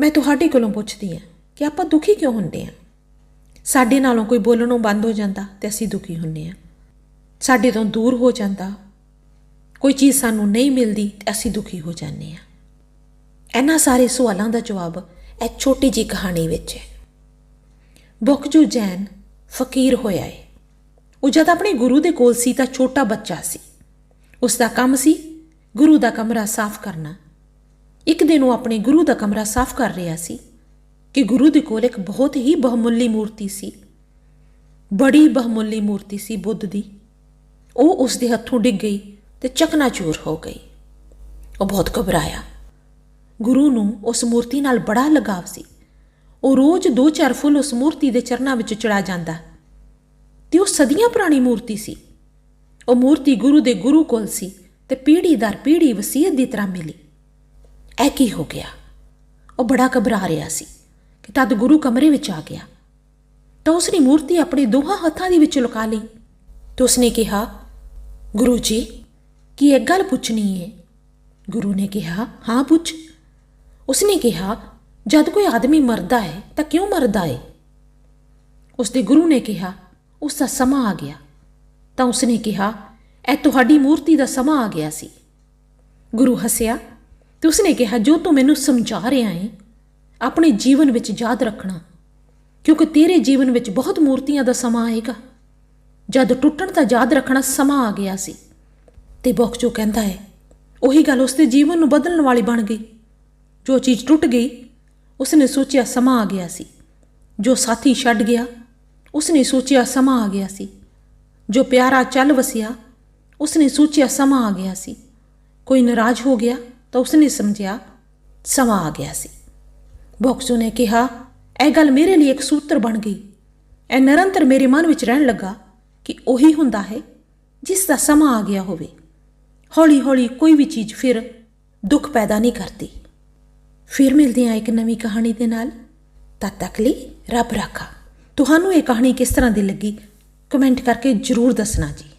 ਮੈਂ ਤੁਹਾਡੇ ਕੋਲੋਂ ਪੁੱਛਦੀ ਹਾਂ ਕਿ ਆਪਾਂ ਦੁਖੀ ਕਿਉਂ ਹੁੰਦੇ ਹਾਂ? ਸਾਡੇ ਨਾਲੋਂ ਕੋਈ ਬੋਲਣੋਂ ਬੰਦ ਹੋ ਜਾਂਦਾ ਤੇ ਅਸੀਂ ਦੁਖੀ ਹੁੰਦੇ ਹਾਂ। ਸਾਡੇ ਤੋਂ ਦੂਰ ਹੋ ਜਾਂਦਾ। ਕੋਈ ਚੀਜ਼ ਸਾਨੂੰ ਨਹੀਂ ਮਿਲਦੀ ਤੇ ਅਸੀਂ ਦੁਖੀ ਹੋ ਜਾਂਦੇ ਹਾਂ। ਇਹਨਾਂ ਸਾਰੇ ਸਵਾਲਾਂ ਦਾ ਜਵਾਬ ਇਹ ਛੋਟੀ ਜੀ ਕਹਾਣੀ ਵਿੱਚ ਹੈ। ਬੁਕਜੂ ਜੈਨ ਫਕੀਰ ਹੋਇਆ ਹੈ ਉਹ ਜਦ ਆਪਣੇ ਗੁਰੂ ਦੇ ਕੋਲ ਸੀ ਤਾਂ ਛੋਟਾ ਬੱਚਾ ਸੀ। ਉਸ ਦਾ ਕੰਮ ਸੀ ਗੁਰੂ ਦਾ ਕਮਰਾ ਸਾਫ਼ ਕਰਨਾ। ਇੱਕ ਦਿਨ ਉਹ ਆਪਣੇ ਗੁਰੂ ਦਾ ਕਮਰਾ ਸਾਫ਼ ਕਰ ਰਿਹਾ ਸੀ ਕਿ ਗੁਰੂ ਦੇ ਕੋਲ ਇੱਕ ਬਹੁਤ ਹੀ ਬਹੁਮੁੱਲੀ ਮੂਰਤੀ ਸੀ। ਬੜੀ ਬਹੁਮੁੱਲੀ ਮੂਰਤੀ ਸੀ ਬੁੱਧ ਦੀ। ਉਹ ਉਸ ਦੇ ਹੱਥੋਂ ਡਿੱਗ ਗਈ ਤੇ ਚਕਨਾਚੂਰ ਹੋ ਗਈ। ਉਹ ਬਹੁਤ ਘਬਰਾਇਆ। ਗੁਰੂ ਨੂੰ ਉਸ ਮੂਰਤੀ ਨਾਲ ਬੜਾ ਲਗਾਵ ਸੀ। ਉਹ ਰੋਜ਼ ਦੋ ਚਾਰ ਫੁੱਲ ਉਸ ਮੂਰਤੀ ਦੇ ਚਰਨਾਂ ਵਿੱਚ ਚੜਾ ਜਾਂਦਾ। ਤੇ ਉਹ ਸਦੀਆਂ ਪੁਰਾਣੀ ਮੂਰਤੀ ਸੀ। ਉਹ ਮੂਰਤੀ ਗੁਰੂ ਦੇ ਗੁਰੂ ਕੋਲ ਸੀ ਤੇ ਪੀੜ੍ਹੀ ਦਰ ਪੀੜ੍ਹੀ ਵਸੀਅਤ ਦੀ ਤਰ੍ਹਾਂ ਮਿਲੀ। ਇਹ ਕੀ ਹੋ ਗਿਆ? ਉਹ ਬੜਾ ਘਬਰਾ ਰਿਹਾ ਸੀ ਕਿ ਤਦ ਗੁਰੂ ਕਮਰੇ ਵਿੱਚ ਆ ਗਿਆ। ਤਾਂ ਉਸਨੇ ਮੂਰਤੀ ਆਪਣੇ ਦੋਹਾਂ ਹੱਥਾਂ ਦੇ ਵਿੱਚ ਲੁਕਾ ਲਈ। ਤੇ ਉਸਨੇ ਕਿਹਾ, ਗੁਰੂ ਜੀ, ਕੀ ਇੱਕ ਗੱਲ ਪੁੱਛਣੀ ਹੈ ਗੁਰੂ ਨੇ ਕਿਹਾ, ਹਾਂ, ਪੁੱਛ। ਉਸਨੇ ਕਿਹਾ, ਜਦ ਕੋਈ ਆਦਮੀ ਮਰਦਾ ਹੈ ਤਾਂ ਕਿਉਂ ਮਰਦਾ ਹੈ ਉਸਦੇ ਗੁਰੂ ਨੇ ਕਿਹਾ, ਉਸ ਦਾ ਸਮਾਂ ਆ ਗਿਆ। ਤਾਂ ਉਸਨੇ ਕਿਹਾ, ਇਹ ਤੁਹਾਡੀ ਮੂਰਤੀ ਦਾ ਸਮਾਂ ਆ ਗਿਆ ਸੀ। ਗੁਰੂ ਹੱਸਿਆ ਤੇ ਉਸਨੇ ਕਿਹਾ, ਜੋ ਤੂੰ ਮੈਨੂੰ ਸਮਝਾ ਰਿਹਾ ਹੈ ਆਪਣੇ ਜੀਵਨ ਵਿੱਚ ਯਾਦ ਰੱਖਣਾ, ਕਿਉਂਕਿ ਤੇਰੇ ਜੀਵਨ ਵਿੱਚ ਬਹੁਤ ਮੂਰਤੀਆਂ ਦਾ ਸਮਾਂ ਆਏਗਾ। ਜਦ ਟੁੱਟਣ ਦਾ ਯਾਦ ਰੱਖਣਾ ਸਮਾਂ ਆ ਗਿਆ ਸੀ। ਤੇ ਬੋਕਚੋ ਕਹਿੰਦਾ ਹੈ ਉਹੀ ਗੱਲ ਉਸਦੇ ਜੀਵਨ ਨੂੰ ਬਦਲਣ ਵਾਲੀ ਬਣ ਗਈ। ਜੋ ਚੀਜ਼ ਟੁੱਟ ਗਈ, ਉਸਨੇ ਸੋਚਿਆ ਸਮਾਂ ਆ ਗਿਆ ਸੀ। ਜੋ ਸਾਥੀ ਛੱਡ ਗਿਆ, ਉਸਨੇ ਸੋਚਿਆ ਸਮਾਂ ਆ ਗਿਆ ਸੀ। ਜੋ ਪਿਆਰਾ ਚੱਲ ਵਸਿਆ, ਉਸਨੇ ਸੋਚਿਆ ਸਮਾਂ ਆ ਗਿਆ ਸੀ। ਕੋਈ ਨਾਰਾਜ਼ ਹੋ ਗਿਆ ਤਾਂ ਉਸਨੇ ਸਮਝਿਆ, ਸਮਾਂ ਆ ਗਿਆ ਸੀ। ਬੌਕਸੋ ਨੇ ਕਿਹਾ, ਇਹ ਗੱਲ ਮੇਰੇ ਲਈ ਇੱਕ ਸੂਤਰ ਬਣ ਗਈ। ਇਹ ਨਿਰੰਤਰ ਮੇਰੇ ਮਨ ਵਿੱਚ ਰਹਿਣ ਲੱਗਾ ਕਿ ਉਹੀ ਹੁੰਦਾ ਹੈ ਜਿਸ ਦਾ ਸਮਾਂ ਆ ਗਿਆ ਹੋਵੇ। ਹੌਲੀ ਹੌਲੀ ਕੋਈ ਵੀ ਚੀਜ਼ ਫਿਰ ਦੁੱਖ ਪੈਦਾ ਨਹੀਂ ਕਰਦੀ। ਫਿਰ ਮਿਲਦੇ ਹਾਂ ਇੱਕ ਨਵੀਂ ਕਹਾਣੀ ਦੇ ਨਾਲ। ਤਦ ਤੱਕ ਲਈ ਰੱਬ ਰਾਖਾ। ਤੁਹਾਨੂੰ ਇਹ ਕਹਾਣੀ ਕਿਸ ਤਰ੍ਹਾਂ ਦੀ ਲੱਗੀ? ਕਮੈਂਟ ਕਰਕੇ ਜਰੂਰ ਦੱਸਣਾ ਜੀ।